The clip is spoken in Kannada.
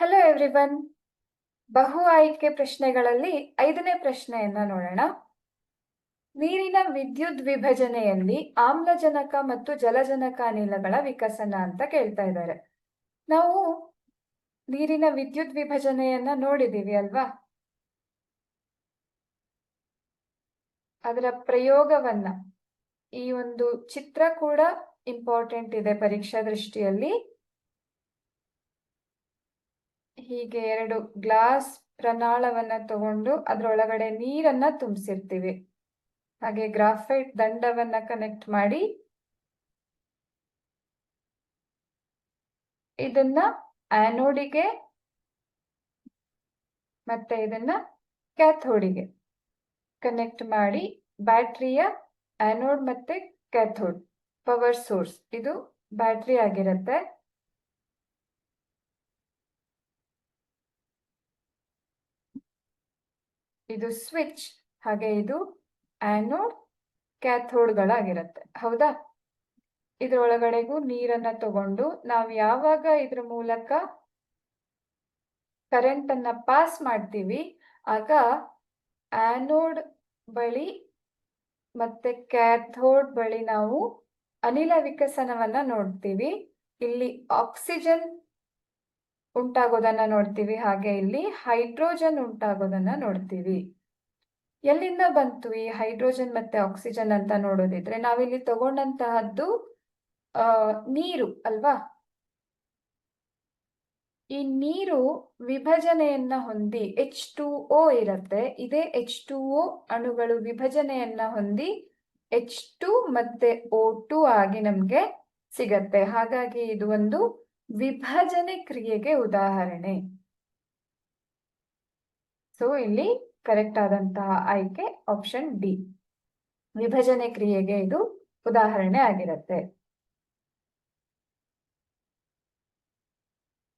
ಹಲೋ ಎವ್ರಿವನ್ ಬಹು ಆಯ್ಕೆ ಪ್ರಶ್ನೆಗಳಲ್ಲಿ ಐದನೇ ಪ್ರಶ್ನೆಯನ್ನ ನೋಡೋಣ. ನೀರಿನ ವಿದ್ಯುತ್ ವಿಭಜನೆಯಲ್ಲಿ ಆಮ್ಲಜನಕ ಮತ್ತು ಜಲಜನಕ ಅನಿಲಗಳ ವಿಕಸನ ಅಂತ ಕೇಳ್ತಾ ಇದ್ದಾರೆ. ನಾವು ನೀರಿನ ವಿದ್ಯುತ್ ವಿಭಜನೆಯನ್ನ ನೋಡಿದೀವಿ ಅಲ್ವಾ? ಅದರ ಪ್ರಯೋಗವನ್ನ. ಈ ಒಂದು ಚಿತ್ರ ಕೂಡ ಇಂಪಾರ್ಟೆಂಟ್ ಇದೆ ಪರೀಕ್ಷಾ ದೃಷ್ಟಿಯಲ್ಲಿ. ಹೀಗೆ ಎರಡು ಗ್ಲಾಸ್ ಪ್ರನಾಳವನ್ನ ತಗೊಂಡು ಅದರೊಳಗಡೆ ನೀರನ್ನ ತುಂಬಿಸಿರ್ತೀವಿ. ಹಾಗೆ ಗ್ರಾಫೈಟ್ ದಂಡವನ್ನ ಕನೆಕ್ಟ್ ಮಾಡಿ ಇದನ್ನ ಆನೋಡಿಗೆ ಮತ್ತೆ ಇದನ್ನ ಕ್ಯಾಥೋಡಿಗೆ ಕನೆಕ್ಟ್ ಮಾಡಿ ಬ್ಯಾಟ್ರಿಯ ಆನೋಡ್ ಮತ್ತೆ ಕ್ಯಾಥೋಡ್ ಪವರ್ ಸೋರ್ಸ್. ಇದು ಬ್ಯಾಟ್ರಿ ಆಗಿರುತ್ತೆ. ಇದು ಸ್ವಿಚ್ ಹಾಗೆ ಇದು ಆನೋಡ್ ಕ್ಯಾಥೋಡ್ಗಳಾಗಿರುತ್ತೆ ಹೌದಾ? ಇದ್ರೊಳಗಡೆಗೂ ನೀರನ್ನ ತಗೊಂಡು ನಾವು ಯಾವಾಗ ಇದ್ರ ಮೂಲಕ ಕರೆಂಟ್ ಅನ್ನ ಪಾಸ್ ಮಾಡ್ತೀವಿ, ಆಗ ಆನೋಡ್ ಬಳಿ ಮತ್ತೆ ಕ್ಯಾಥೋಡ್ ಬಳಿ ನಾವು ಅನಿಲ ವಿಕಸನವನ್ನ ನೋಡ್ತೀವಿ. ಇಲ್ಲಿ ಆಕ್ಸಿಜನ್ ಉಂಟಾಗೋದನ್ನ ನೋಡ್ತೀವಿ. ಹಾಗೆ ಇಲ್ಲಿ ಹೈಡ್ರೋಜನ್ ಉಂಟಾಗೋದನ್ನ ನೋಡ್ತೀವಿ. ಎಲ್ಲಿಂದ ಬಂತು ಈ ಹೈಡ್ರೋಜನ್ ಮತ್ತೆ ಆಕ್ಸಿಜನ್ ಅಂತ ನೋಡೋದಿದ್ರೆ ನಾವಿಲ್ಲಿ ತಗೊಂಡಂತಹದ್ದು ನೀರು ಅಲ್ವಾ? ಈ ನೀರು ವಿಭಜನೆಯನ್ನ ಹೊಂದಿ ಎಚ್ ಟು ಓ ಇರತ್ತೆ. ಇದೇ ಎಚ್ ಟು ಓ ಅಣುಗಳು ವಿಭಜನೆಯನ್ನ ಹೊಂದಿ ಎಚ್ ಟು ಮತ್ತೆ ಓ ಟು ಆಗಿ ನಮ್ಗೆ ಸಿಗತ್ತೆ. ಹಾಗಾಗಿ ಇದು ಒಂದು ವಿಭಜನೆ ಕ್ರಿಯೆಗೆ ಉದಾಹರಣೆ. ಸೊ ಇಲ್ಲಿ ಕರೆಕ್ಟ್ ಆದಂತಹ ಆಯ್ಕೆ ಆಪ್ಷನ್ ಡಿ ವಿಭಜನೆ ಕ್ರಿಯೆಗೆ ಇದು ಉದಾಹರಣೆ ಆಗಿರುತ್ತೆ.